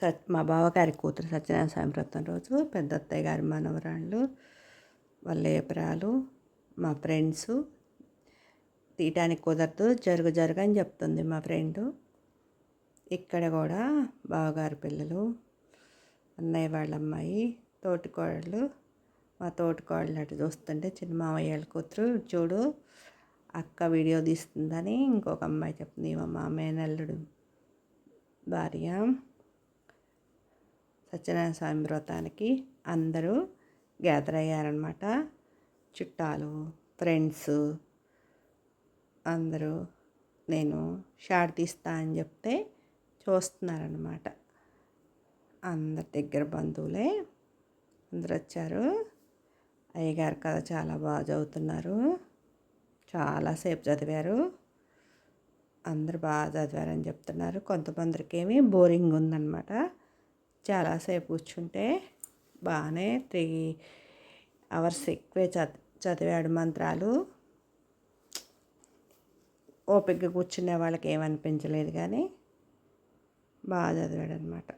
సత్ మా బావగారి కూతురు సత్యనారాయణ స్వామి వ్రతం రోజు పెద్ద అత్తయ్య గారి మనవరాళ్ళు వాళ్ళ ఏపరాలు మా ఫ్రెండ్స్ తీయటానికి కుదరదు జరుగు జరుగు అని చెప్తుంది మా ఫ్రెండ్. ఇక్కడ కూడా బావగారి పిల్లలు అన్నయ్య వాళ్ళ అమ్మాయి తోటికోడళ్ళు మా తోటికోడలు అటు చూస్తుంటే చిన్న మామయ్య కూతురు చూడు అక్క వీడియో తీస్తుందని ఇంకొక అమ్మాయి చెప్తుంది మా మామయ్య నల్లుడు భార్య. సత్యనారాయణ స్వామి వ్రతానికి అందరూ గ్యాదర్ అయ్యారనమాట చుట్టాలు ఫ్రెండ్స్ అందరూ నేను షార్ట్ తీస్తా అని చెప్తే చూస్తున్నారనమాట అందరి దగ్గర బంధువులే అందరు వచ్చారు. అయ్యగారు కథ చాలా బాగా చదువుతున్నారు. చాలాసేపు చదివారు. అందరు బాగా చదివారని చెప్తున్నారు. కొంతమందికి ఏమి బోరింగ్ ఉందన్నమాట. చాలాసేపు కూర్చుంటే బాగానే త్రీ అవర్స్ ఎక్కువే చ చదివాడు మంత్రాలు. ఓపిక కూర్చునే వాళ్ళకి ఏమనిపించలేదు కానీ బాగా చదివాడు అనమాట